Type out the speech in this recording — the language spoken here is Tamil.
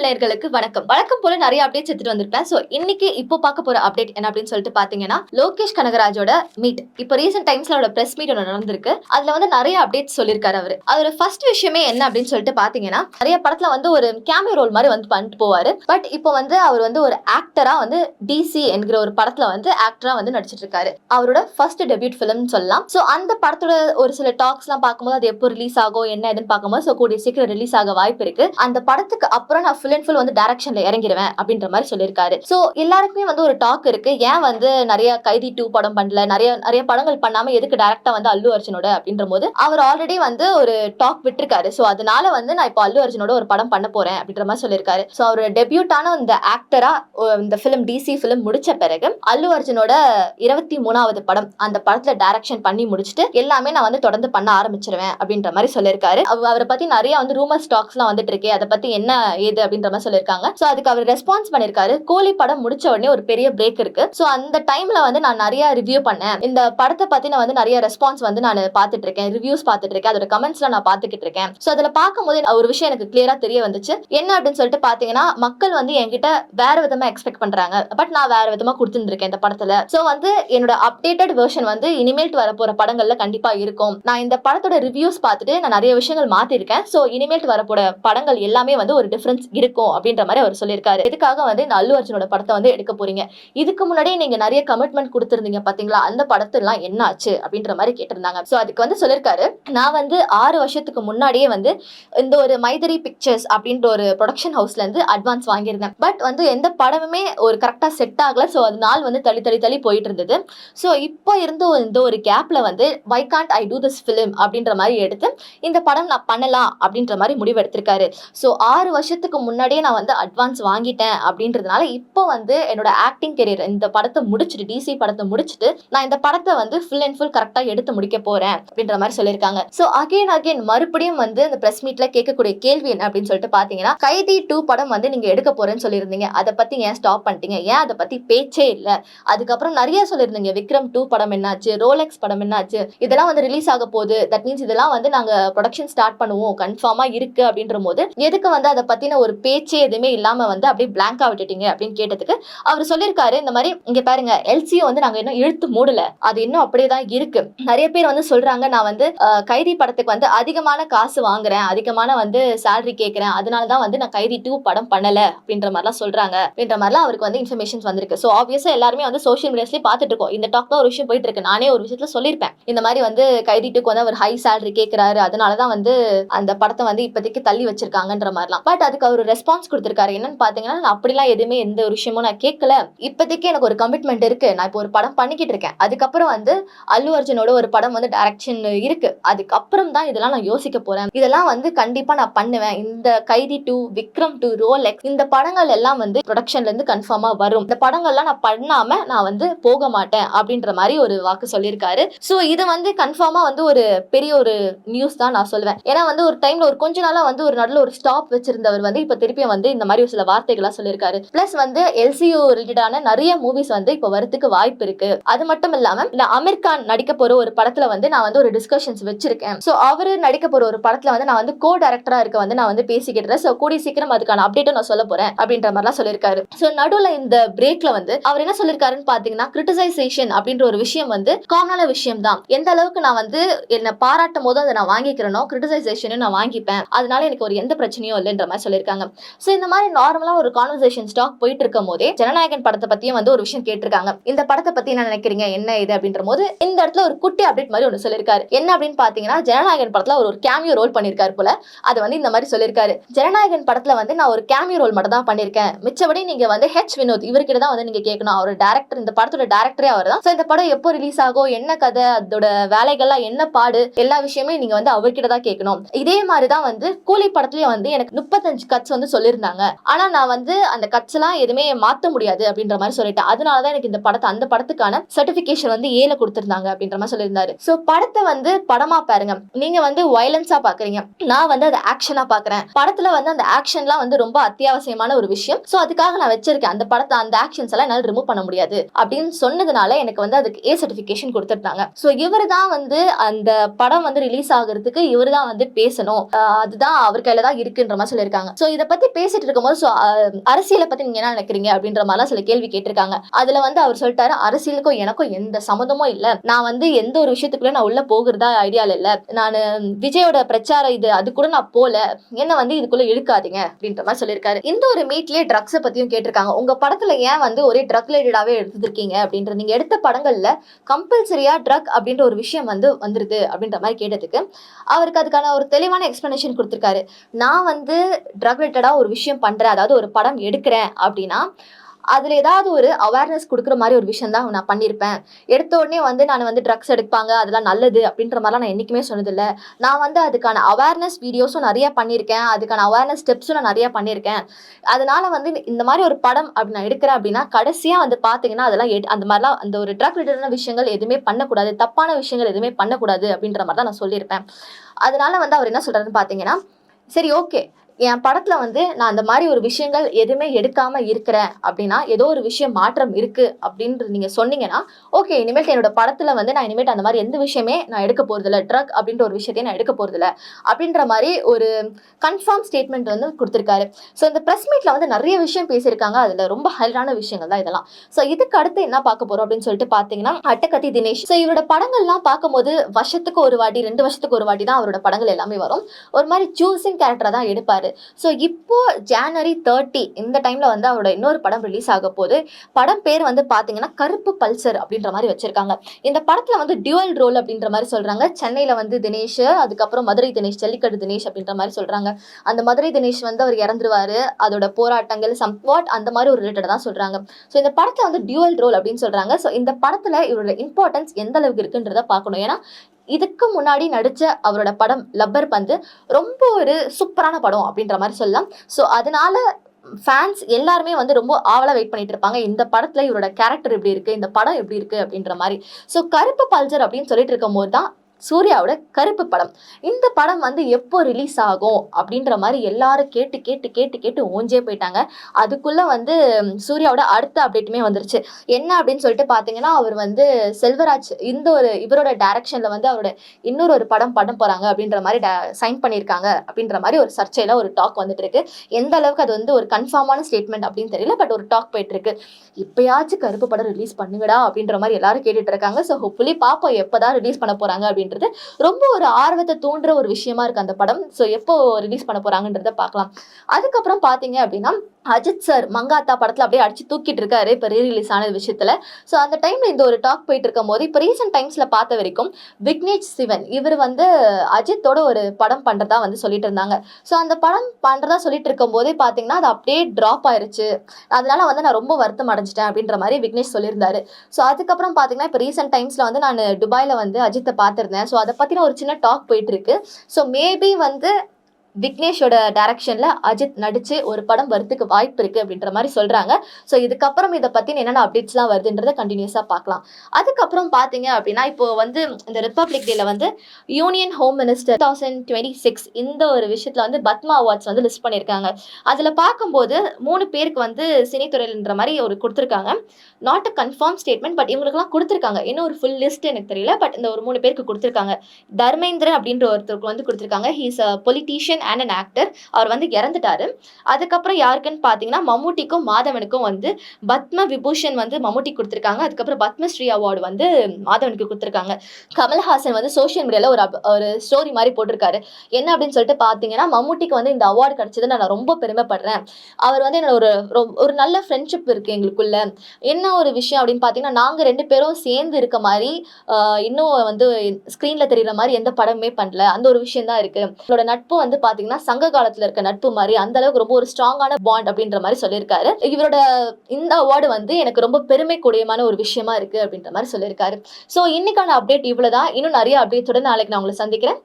குரல் நேர்களுக்கு வணக்கம். வழக்கம் போல நிறைய அப்டேட்ஸ் எடுத்துட்டு வந்திருப்பேன். சோ இன்னைக்கு இப்போ பார்க்க போற அப்டேட் என்ன அப்படின்னு சொல்லிட்டு பாத்தீங்கன்னா லோகேஷ் கனகராஜோட மீட் இப்போ ரீசெண்ட் டைம்ஸ்ல அவரோட பிரஸ் மீட் ஒன்று நடந்திருக்கு. அதுல வந்து நிறைய அப்டேட்ஸ் சொல்லியிருக்காரு அவர். அவரோட ஃபர்ஸ்ட் விஷயமே என்ன அப்படின்னு சொல்லிட்டு பாத்தீங்கன்னா நிறைய படத்துல வந்து ஒரு கேமியோ ரோல் மாதிரி வந்து பண்ணிட்டு போவாரு. பட் இப்போ வந்து அவர் வந்து ஒரு ஆக்டரா வந்து டிசி என்கிற ஒரு படத்துல வந்து ஆக்டரா வந்து நடிச்சிட்டு இருக்காரு. அவரோட ஃபர்ஸ்ட் டெபியூட் ஃபிலிம் சொல்லலாம். சோ அந்த படத்தோட ஒரு சில டாக்ஸ் எல்லாம் பார்க்கும்போது அது எப்போ ரிலீஸ் ஆகும் என்ன ஏதுன்னு பார்க்கும்போது ஸோ கூடிய சீக்கிரம் ரிலீஸ் ஆக வாய்ப்பு இருக்கு. அந்த படத்துக்கு அப்புறம் நான் ஃபுல் அண்ட் ஃபுல் வந்து டைரக்ஷன்ல இறங்கிடுவேன் அப்படின்ற மாதிரி சொல்லியிருக்காரு. ஸோ எல்லாருக்குமே வந்து ஒரு டாக் இருக்கு. ஏன் வந்து நிறைய கைதி டூ படம் பண்ணல? நிறைய நிறைய படங்கள் பண்ணாம எதுக்கு டேரக்டா வந்து அல்லு அர்ஜுனோட அப்படின்ற போது அவர் ஆல்ரெடி வந்து ஒரு டாக் விட்டுருக்காரு. ஸோ அதனால வந்து நான் இப்போ அல்லு அர்ஜுனோட ஒரு படம் பண்ண போறேன் அப்படின்ற மாதிரி சொல்லியிருக்காரு. ஸோ அவரோட டெபியூட்டான இந்த ஆக்டரா இந்த ஃபிலிம் டிசி ஃபிலிம் முடிச்ச பிறகு அல்லு அர்ஜுனோட இருபத்தி மூணாவது படம் அந்த படத்துல டைரக்ஷன் பண்ணி முடிச்சுட்டு எல்லாமே நான் வந்து தொடர்ந்து பண்ண ஆரம்பிச்சிருவேன் அப்படின்ற மாதிரி சொல்லியிருக்காரு. அவரை பத்தி நிறைய வந்து ரூமர் ஸ்டாக்ஸ்லாம் வந்துட்டு இருக்கே. அதை பத்தி என்ன ஏது அப்படின்னு அப்படின்ற மாதிரி சொல்லியிருக்காங்க. ஸோ அதுக்கு அவர் ரெஸ்பான்ஸ் பண்ணியிருக்காரு. கோலி படம் முடிச்ச உடனே ஒரு பெரிய பிரேக் இருக்கு. ஸோ அந்த டைம்ல வந்து நான் நிறைய ரிவ்யூ பண்ணேன். இந்த படத்தை பத்தி நான் வந்து நிறைய ரெஸ்பான்ஸ் வந்து நான் பார்த்துட்டு இருக்கேன் ரிவ்யூஸ் பார்த்துட்டு இருக்கேன் அதோட கமெண்ட்ஸ்ல நான் பார்த்துக்கிட்டு இருக்கேன் ஸோ அதில் பார்க்கும்போது ஒரு விஷயம் எனக்கு கிளியரா தெரிய வந்துச்சு. என்ன அப்படின்னு சொல்லிட்டு பாத்தீங்கன்னா மக்கள் வந்து என்கிட்ட வேற விதமா எக்ஸ்பெக்ட் பண்றாங்க. பட் நான் வேற விதமா கொடுத்துருக்கேன் இந்த படத்துல. ஸோ வந்து என்னோட அப்டேட்டட் வெர்ஷன் வந்து இனிமேல் வர போற படங்கள்ல கண்டிப்பா இருக்கும். நான் இந்த படத்தோட ரிவ்யூஸ் பார்த்துட்டு நான் நிறைய விஷயங்கள் மாத்திருக்கேன். ஸோ இனிமேல் வரப்போற படங்கள் எல்லாமே வந்து ஒரு டிஃபரன்ஸ் இருக்கும் அப்படின்ற மாதிரி அவர் சொல்லியிருக்காரு. இதுக்காக வந்து இந்த அல்லு அர்ஜுனோட படத்தை வந்து எடுக்க போறீங்க? இதுக்கு முன்னாடியே நீங்க நிறைய கமிட்மெண்ட் கொடுத்துருந்தீங்க பாத்தீங்களா? அந்த படத்தெல்லாம் என்ன ஆச்சு அப்படின்ற மாதிரி கேட்டிருந்தாங்க. ஸோ அதுக்கு வந்து சொல்லியிருக்காரு நான் வந்து ஆறு வருஷத்துக்கு முன்னாடியே வந்து இந்த ஒரு மைதரி பிக்சர்ஸ் அப்படின்ற ஒரு ப்ரொடக்ஷன் ஹவுஸ்ல இருந்து அட்வான்ஸ் வாங்கியிருந்தேன். பட் வந்து எந்த படமுமே ஒரு கரெக்டாக செட் ஆகல. ஸோ அது நாள் வந்து தள்ளி தள்ளி தள்ளி போயிட்டு இருந்தது. ஸோ இப்போ இருந்த இந்த ஒரு கேப்ல வந்து why can't I do this film அப்படின்ற மாதிரி எடுத்து இந்த படம் நான் பண்ணலாம் அப்படின்ற மாதிரி முடிவு எடுத்திருக்காரு. ஸோ ஆறு வருஷத்துக்கு முன்னாடி முன்னாடியே நான் வந்து அட்வான்ஸ் வாங்கிட்டேன் அப்படின்றதுனால இப்போ வந்து என்னோட ஆக்டிங் கெரியர் இந்த படத்தை முடிச்சுட்டு டிசி படத்தை முடிச்சுட்டு நான் இந்த படத்தை வந்து ஃபுல் அண்ட் ஃபுல் கரெக்டாக எடுத்து முடிக்க போறேன் அப்படின்ற மாதிரி சொல்லியிருக்காங்க. ஸோ அகைன் அகைன் மறுபடியும் வந்து இந்த பிரஸ் மீட்ல கேட்கக்கூடிய கேள்வி என்ன அப்படின்னு சொல்லிட்டு பார்த்தீங்கன்னா கைதி டூ படம் வந்து நீங்க எடுக்க போறேன்னு சொல்லியிருந்தீங்க. அதை பத்தி ஏன் ஸ்டாப் பண்ணிட்டீங்க? ஏன் அதை பத்தி பேச்சே இல்லை? அதுக்கப்புறம் நிறைய சொல்லியிருந்தீங்க. விக்ரம் டூ படம் என்னாச்சு? ரோலெக்ஸ் படம் என்னாச்சு? இதெல்லாம் வந்து ரிலீஸ் ஆக போகுது. தட் மீன்ஸ் இதெல்லாம் வந்து நாங்கள் ப்ரொடக்ஷன் ஸ்டார்ட் பண்ணுவோம். கன்ஃபார்மாக இருக்கு அப்படின்ற போது எதுக்கு வந்து அதை பத்தின ஒரு பேச்சே எதுவுமே இல்லாமல் வந்து அப்படியே பிளாங்கா விட்டுட்டீங்க அப்படின்னு கேட்டதுக்கு அவர் சொல்லியிருக்காரு இந்த மாதிரி இங்க பாருங்க எல்சியோ வந்து நாங்க இன்னும் இழுத்து மூடல. அது இன்னும் அப்படியே தான் இருக்கு. நிறைய பேர் வந்து சொல்றாங்க நான் வந்து கைதி படத்துக்கு வந்து அதிகமான காசு வாங்குறேன் அதிகமான வந்து சேலரி கேட்கறேன் அதனால தான் வந்து நான் கைதி டூ படம் பண்ணல அப்படின்ற மாதிரிலாம் சொல்றாங்க அப்படின்ற மாதிரிலாம் அவருக்கு வந்து இன்ஃபர்மேஷன்ஸ் வந்திருக்கு. ஸோ ஆப்வியஸா எல்லாருமே வந்து சோஷியல் மீடியாஸ்லேயே பார்த்துட்டு இருக்கோம். இந்த டாக் தான் ஒரு விஷயம் போயிட்டு இருக்கு. நானே ஒரு விஷயத்துல சொல்லியிருப்பேன். இந்த மாதிரி வந்து கைதி டூக்கு வந்து அவர் ஹை சேலரி கேட்கிறாரு அதனால தான் வந்து அந்த படத்தை வந்து இப்போதைக்கு தள்ளி வச்சிருக்காங்கன்ற மாதிரிலாம். பட் அதுக்கு அவர் ரெஸ்பான்ஸ் கொடுத்துருக்காரு. என்னன்னு பார்த்தீங்கன்னா நான் அப்படிலாம் எதுவுமே எந்த ஒரு விஷயமும் நான் கேட்கல. இப்போதைக்கு எனக்கு ஒரு கமிட்மெண்ட் இருக்கு. நான் இப்போ ஒரு படம் பண்ணிக்கிட்டு இருக்கேன். அதுக்கப்புறம் வந்து அல்லு அர்ஜுனோட ஒரு படம் வந்து டைரக்ஷன் இருக்கு. அதுக்கப்புறம் தான் இதெல்லாம் நான் யோசிக்க போறேன். இதெல்லாம் வந்து கண்டிப்பா நான் பண்ணுவேன். இந்த Kaithi to Vikram to Rolex இந்த படங்கள் எல்லாம் வந்து ப்ரொடக்ஷன்ல இருந்து கன்ஃபார்மா வரும். இந்த படங்கள்லாம் நான் பண்ணாம நான் வந்து போக மாட்டேன் அப்படின்ற மாதிரி ஒரு வாக்கு சொல்லியிருக்காரு. ஸோ இது வந்து கன்ஃபார்மா வந்து ஒரு பெரிய ஒரு நியூஸ் தான் நான் சொல்லுவேன் ஏன்னா வந்து ஒரு டைம்ல ஒரு கொஞ்ச நாளா வந்து ஒரு நடுவில் ஒரு ஸ்டாப் வச்சிருந்தவர் வந்து இப்போ திருப்பியும் வந்து இந்த மாதிரி ஒரு சில வார்த்தைகள்லாம் சொல்லியிருக்காரு. பிளஸ் வந்து எல்சியூ ரிலேட்டடான நிறைய மூவிஸ் வந்து இப்போ வரத்துக்கு வாய்ப்பு இருக்கு. அது மட்டும் இல்லாம இந்த அமீர் கான் நடிக்க போற ஒரு படத்துல வந்து நான் வந்து ஒரு டிஸ்கஷன்ஸ் வச்சிருக்கேன். ஸோ அவரு நடிக்க போற ஒரு படத்துல வந்து நான் வந்து கோ டைரக்டரா இருக்க வந்து நான் வந்து பேசிக்கிட்டு ஸோ கூடிய சீக்கிரம் அதுக்கான அப்டேட்டும் நான் சொல்ல போறேன் அப்படின்ற மாதிரிலாம் சொல்லியிருக்காரு. ஸோ நடுவில் இந்த பிரேக்ல வந்து அவர் என்ன சொல்லியிருக்காருன்னு பாத்தீங்கன்னா கிரிட்டிசைசேஷன் அப்படின்ற ஒரு விஷயம் வந்து காமனான விஷயம் தான் எந்த அளவுக்கு நான் வந்து என்ன பாராட்டும் போது அதை நான் வாங்கிக்கிறேனோ கிரிட்டிசைசேஷனும் நான் வாங்கிப்பேன். அதனால எனக்கு ஒரு எந்த பிரச்சனையும் இல்லைன்ற மாதிரி சொல்லியிருக்காங்க. ஸோ இந்த மாதிரி நார்மலாக ஒரு கான்வர்சேஷன் ஸ்டாக் போயிட்டு இருக்கும் போதே ஜனநாயகன் படத்தை பற்றியும் வந்து ஒரு விஷயம் கேட்டிருக்காங்க. இந்த படத்தை பற்றி என்ன நினைக்கிறீங்க? என்ன இது? அப்படின்ற போது இந்த இடத்துல ஒரு குட்டி அப்டேட் மாதிரி ஒன்று சொல்லியிருக்காரு. என்ன அப்படின்னு பார்த்தீங்கன்னா ஜனநாயகன் படத்தில் ஒரு ஒரு கேமியோ ரோல் பண்ணியிருக்காரு போல. அது வந்து இந்த மாதிரி சொல்லியிருக்காரு. ஜனநாயகன் படத்தில் வந்து நான் ஒரு கேமியோ ரோல் மட்டும் தான் பண்ணியிருக்கேன். மிச்சபடி நீங்கள் வந்து ஹெச் வினோத் இவர்கிட்ட தான் வந்து நீங்கள் கேட்கணும். அவர் டேரக்டர் இந்த படத்தோட டேரக்டரே அவர் தான் ஸோ இந்த படம் எப்போ ரிலீஸ் ஆகும் என்ன கதை அதோட வேலைகள்லாம் என்ன பாடு எல்லா விஷயமே நீங்கள் வந்து அவர்கிட்ட தான் கேட்கணும். இதே மாதிரி தான் வந்து கூலி படத்துலயும் வந்து எனக்கு முப்பத்தஞ்சு கட்ஸ் வந்து சொல்லியிருந்தாங்க. ஆனா நான் வந்து அந்த கட்ஸ் எல்லாம் எதுவுமே மாத்த முடியாது அப்படின்ற மாதிரி சொல்லிட்டேன். அதனால தான் எனக்கு இந்த படத்தை அந்த படத்துக்கான சர்டிபிகேஷன் வந்து ஏல கொடுத்திருந்தாங்க அப்படின்ற மாதிரி சொல்லியிருந்தாரு. ஸோ படத்தை வந்து படமா பாருங்க. நீங்க வந்து வயலன்ஸா பாக்குறீங்க. நான் வந்து அதை ஆக்ஷனா பாக்குறேன். படத்துல வந்து அந்த ஆக்ஷன்லாம் வந்து ரொம்ப அத்தியாவசியமான ஒரு விஷயம். ஸோ அதுக்காக நான் வச்சிருக்கேன். அந்த படத்தை அந்த ஆக்ஷன்ஸ் எல்லாம் என்னால் ரிமூவ் பண்ண முடியாது. அப்படின்னு சொன்னதுனால எனக்கு வந்து அதுக்கு ஏ சர்டிஃபிகேஷன் கொடுத்துருந்தாங்க. ஸோ இவர் தான் வந்து அந்த படம் வந்து ரிலீஸ் ஆகுறதுக்கு இவர் தான் வந்து பேசணும். அதுதான் அவர் கையில தான் இருக்குன்ற மாதிரி சொல்லியிருக்காங்க. ஸோ இதை பத்தி பேசிட்டு இருக்கும்போது ஸோ அரசியலை பத்தி நீங்க என்ன நினைக்கிறீங்க? அப்படின்ற மாதிரிலாம் சில கேள்வி கேட்டிருக்காங்க. அதுல வந்து அவர் சொல்லிட்டாரு அரசியலுக்கும் எனக்கும் எந்த சம்மந்தமும் இல்ல. நான் வந்து எந்த ஒரு விஷயத்துக்குள்ள நான் உள்ள போகிறதா ஐடியால இல்ல. நான் விஜயோட பிரச்சாரம் இது அது கூட நான் போல. என்ன வந்து இதுக்குள்ள இழுக்காதீங்க? அப்படின்ற மாதிரி சொல்லியிருக்காரு. இந்த ஒரு மீட்லயே ட்ரக்ஸை பத்தியும் கேட்டிருக்காங்க. உங்க படத்துல ஏன் வந்து ஒரே ட்ரக் ரிலேட்டடாவே எடுத்துருக்கீங்க? அப்படின்ற நீங்க எடுத்த படங்கள்ல கம்பல்சரியா ட்ரக் அப்படின்ற ஒரு விஷயம் வந்து வந்துருது அப்படின்ற மாதிரி கேட்டதுக்கு அவருக்கு அதுக்கான ஒரு தெளிவான எக்ஸ்பிளனேஷன் கொடுத்துருக்காரு. நான் வந்து ட்ரக் ரிலேட்டடாக ஒரு விஷயம் பண்ணுறேன் அதாவது ஒரு படம் எடுக்கிறேன் அப்படின்னா அதில் ஏதாவது ஒரு அவேர்னஸ் கொடுக்குற மாதிரி ஒரு விஷயம் தான் நான் பண்ணியிருப்பேன் எடுத்த உடனே வந்து நான் வந்து ட்ரக்ஸ் எடுப்பாங்க அதெல்லாம் நல்லது அப்படின்ற மாதிரிலாம் நான் என்றைக்குமே சொன்னதில்லை. நான் வந்து அதுக்கான அவேர்னஸ் வீடியோஸும் நிறையா பண்ணியிருக்கேன் அதுக்கான அவேர்னஸ் ஸ்டெப்ஸும் நான் நிறையா பண்ணியிருக்கேன். அதனால் வந்து இந்த மாதிரி ஒரு படம் அப்படி நான் எடுக்கிறேன் அப்படின்னா கடைசியாக வந்து பார்த்தீங்கன்னா அதெல்லாம் எடு அந்த மாதிரிலாம் அந்த ஒரு ட்ரக் ரிலேட்டடான விஷயங்கள் எதுவுமே பண்ணக்கூடாது தப்பான விஷயங்கள் எதுவுமே பண்ணக்கூடாது அப்படின்ற மாதிரி தான் நான் சொல்லியிருப்பேன். அதனால வந்து அவர் என்ன சொல்கிறாருன்னு பார்த்தீங்கன்னா சரி ஓகே என் படத்துல வந்து நான் அந்த மாதிரி ஒரு விஷயங்கள் எதுவுமே எடுக்காம இருக்கிறேன் அப்படின்னா ஏதோ ஒரு விஷயம் மாற்றம் இருக்கு அப்படின்றது நீங்க சொன்னீங்கன்னா ஓகே இனிமேல் என்னோட படத்துல வந்து நான் இனிமேல் அந்த மாதிரி எந்த விஷயமே நான் எடுக்க போறதில்ல. ட்ரக் அப்படின்ற ஒரு விஷயத்தையும் நான் எடுக்க போறதில்ல. அப்படின்ற மாதிரி ஒரு கன்ஃபார்ம் ஸ்டேட்மெண்ட் வந்து கொடுத்துருக்காரு. ஸோ இந்த ப்ரெஸ் மீட்ல வந்து நிறைய விஷயம் பேசியிருக்காங்க. அதுல ரொம்ப ஹைலான விஷயங்கள் தான் இதெல்லாம். ஸோ இதுக்கு அடுத்து என்ன பார்க்க போறோம் அப்படின்னு சொல்லிட்டு பார்த்தீங்கன்னா அட்டகத்தி தினேஷ். ஸோ இவரோட படங்கள்லாம் பார்க்கும்போது வருஷத்துக்கு ஒரு வாட்டி ரெண்டு வருஷத்துக்கு ஒரு வாட்டி தான் அவரோட படங்கள் எல்லாமே வரும். ஒரு மாதிரி சூசிங் கேரக்டரை தான் எடுப்பாரு. ஸோ இப்போ ஜான்வரி தேர்ட்டி இந்த டைம்ல வந்து அவரோட இன்னொரு படம் ரிலீஸ் ஆக போது படம் பேர் வந்து பார்த்தீங்கன்னா கருப்பு பல்சர் அப்படின்ற மாதிரி வச்சிருக்காங்க. இந்த படத்துல வந்து டியூவல் ரோல் அப்படின்ற மாதிரி சொல்றாங்க. சென்னையில வந்து தினேஷ் அதுக்கப்புறம் மதுரை தினேஷ் ஜல்லிக்கட்டு தினேஷ் அப்படின்ற மாதிரி சொல்றாங்க. அந்த மதுரை தினேஷ் வந்து அவர் இறந்துருவாரு. அதோட போராட்டங்கள் சம்வாட் அந்த மாதிரி ஒரு ரிலேட்டட் தான் சொல்றாங்க. ஸோ இந்த படத்துல வந்து டியூவல் ரோல் அப்படின்னு சொல்றாங்க. ஸோ இந்த படத்துல இவரோட இம்பார்ட்டன்ஸ் எந்த அளவுக்கு இருக்குன்றத பார்க்கணும். ஏன்னா இதுக்கு முன்னாடி நடித்த அவரோட படம் லப்பர் பந்து ரொம்ப ஒரு சூப்பரான படம் அப்படின்ற மாதிரி சொல்லலாம். ஸோ அதனால ஃபேன்ஸ் எல்லாருமே வந்து ரொம்ப ஆவலாக வெயிட் பண்ணிட்டு இருப்பாங்க. இந்த படத்தில் இவரோட கேரக்டர் எப்படி இருக்குது இந்த படம் எப்படி இருக்குது அப்படின்ற மாதிரி. ஸோ கருப்பு பல்ஜர் அப்படின்னு சொல்லிட்டு இருக்கும் போது தான் சூர்யாவோட கருப்பு படம். இந்த படம் வந்து எப்போ ரிலீஸ் ஆகும் அப்படின்ற மாதிரி எல்லாரும் கேட்டு கேட்டு கேட்டு கேட்டு ஓஞ்சே போயிட்டாங்க. அதுக்குள்ள வந்து சூர்யாவோட அடுத்த அப்டேட்டுமே வந்துருச்சு. என்ன அப்படின்னு சொல்லிட்டு பார்த்தீங்கன்னா அவர் வந்து செல்வராஜ் இந்த ஒரு இவரோட டைரக்ஷன்ல வந்து அவரோட இன்னொரு ஒரு படம் படம் போறாங்க அப்படின்ற மாதிரி சைன் பண்ணியிருக்காங்க அப்படின்ற மாதிரி ஒரு சர்ச்சையில ஒரு டாக் வந்துட்டு இருக்கு. எந்த அளவுக்கு அது வந்து ஒரு கன்ஃபார்மான ஸ்டேட்மெண்ட் அப்படின்னு தெரியல பட் ஒரு டாக் போயிட்டு இருக்கு. இப்பயாச்சும் கருப்பு படம் ரிலீஸ் பண்ணுங்கடா அப்படின்ற மாதிரி எல்லாரும் கேட்டுட்டு இருக்காங்க. ஸோ ஹோப்ஃபுல்லி பாப்போம் எப்போதான் ரிலீஸ் பண்ண போறாங்க அப்படின்றது ரொம்ப ஒரு ஆர்வத்தை தூண்டுற ஒரு விஷயமா இருக்கு அந்த படம். ஸோ எப்போ ரிலீஸ் பண்ண போறாங்கன்றத பார்க்கலாம். அதுக்கப்புறம் பார்த்தீங்க அப்படின்னா அஜித் சார் மங்காத்தா படத்தில் அப்படியே அடிச்சு தூக்கிட்டு இருக்காரு இப்போ ரீ ரிலீஸ் ஆன விஷயத்தில். ஸோ அந்த டைமில் இந்த ஒரு டாக் போயிட்டு இருக்கும் போது இப்போ ரீசெண்ட் டைம்ஸில் பார்த்த வரைக்கும் விக்னேஷ் சிவன் இவர் வந்து அஜித்தோட ஒரு படம் பண்ணுறதா வந்து சொல்லிட்டு இருந்தாங்க. ஸோ அந்த படம் பண்ணுறதா சொல்லிட்டு இருக்கும் போதே பார்த்தீங்கன்னா அது அப்படியே ட்ராப் ஆயிருச்சு. அதனால வந்து நான் ரொம்ப வருத்தம் அடைஞ்சிட்டேன் அப்படின்ற மாதிரி விக்னேஷ் சொல்லியிருந்தாரு. ஸோ அதுக்கப்புறம் பார்த்தீங்கன்னா இப்போ ரீசெண்ட் டைம்ஸில் வந்து நான் துபாயில் வந்து அஜித்தை பார்த்துருந்தேன். ஸோ அதை பற்றின ஒரு சின்ன டாக் போயிட்டு இருக்கு. ஸோ மேபி வந்து விக்னேஷோட டைரக்ஷன்ல அஜித் நடிச்சு ஒரு படம் வரதுக்கு வாய்ப்பு இருக்கு அப்படின்ற மாதிரி சொல்றாங்க. ஸோ இதுக்கப்புறம் இதை பத்தி என்னென்ன அப்டேட்ஸ்லாம் வருதுன்றதை கண்டினியூஸா பார்க்கலாம். அதுக்கப்புறம் பாத்தீங்க அப்படின்னா இப்போ வந்து இந்த ரிப்பப்ளிக் டேல வந்து union home minister thousand twenty six இந்த ஒரு விஷயத்துல வந்து பத்மா அவார்ட்ஸ் வந்து லிஸ்ட் பண்ணியிருக்காங்க. அதுல பார்க்கும்போது மூணு பேருக்கு வந்து சினித்துறையில்ன்ற மாதிரி ஒரு கொடுத்துருக்காங்க. Not a confirm statement but இவங்களுக்குலாம் கொடுத்துருக்காங்க. இன்னும் ஒரு ஃபுல் லிஸ்ட் எனக்கு தெரியல பட் இந்த ஒரு மூணு பேருக்கு கொடுத்துருக்காங்க. தர்மேந்திரன் அப்படின்ற ஒருத்தருக்கு வந்து கொடுத்துருக்காங்க. He's a politician and an actor அவர் வந்து இறந்துட்டாரு. அதுக்கப்புறம் யாருக்குன்னு பார்த்தீங்கன்னா மம்முட்டிக்கும் மாதவனுக்கும் வந்து பத்ம விபூஷன் வந்து மம்முட்டி கொடுத்துருக்காங்க. அதுக்கப்புறம் பத்மஸ்ரீ அவார்டு வந்து மாதவனுக்கு கொடுத்துருக்காங்க. கமல்ஹாசன் வந்து சோஷியல் மீடியாவில் ஒரு ஒரு ஸ்டோரி மாதிரி போட்டிருக்காரு. என்ன அப்படின்னு சொல்லிட்டு பார்த்தீங்கன்னா மம்முட்டிக்கு வந்து இந்த அவார்டு கிடைச்சது நான் ரொம்ப பெருமைப்படுறேன். அவர் வந்து என்னோட ஒரு ரொ- ஒரு நல்ல ஃப்ரெண்ட்ஷிப் இருக்கு எங்களுக்குள்ள. என்ன ஒரு விஷயம் அப்படின்னு பார்த்தீங்கன்னா நாங்கள் ரெண்டு பேரும் சேர்ந்து இருக்க மாதிரி இன்னும் வந்து ஸ்க்ரீனில் தெரியுற மாதிரி எந்த படமுமே பண்ணல. அந்த ஒரு விஷயம் தான் இருக்கு. என்னோட நட்பு வந்து பாத்தீங்கன்னா சங்க காலத்தில் இருக்க நட்பு மாதிரி அந்த அளவுக்கு ரொம்ப ஒரு ஸ்ட்ராங்கான பாண்ட் அப்படின்ற மாதிரி சொல்லியிருக்காரு. இவரோட இந்த அவார்டு வந்து எனக்கு ரொம்ப பெருமைக்குரியமான ஒரு விஷயமா இருக்கு அப்படின்ற மாதிரி சொல்லியிருக்காரு. ஸோ இன்னைக்கான அப்டேட் இவ்வளவுதான். இன்னும் நிறைய அப்டேட்ஸோட நாளைக்கு நான் உங்களை சந்திக்கிறேன்.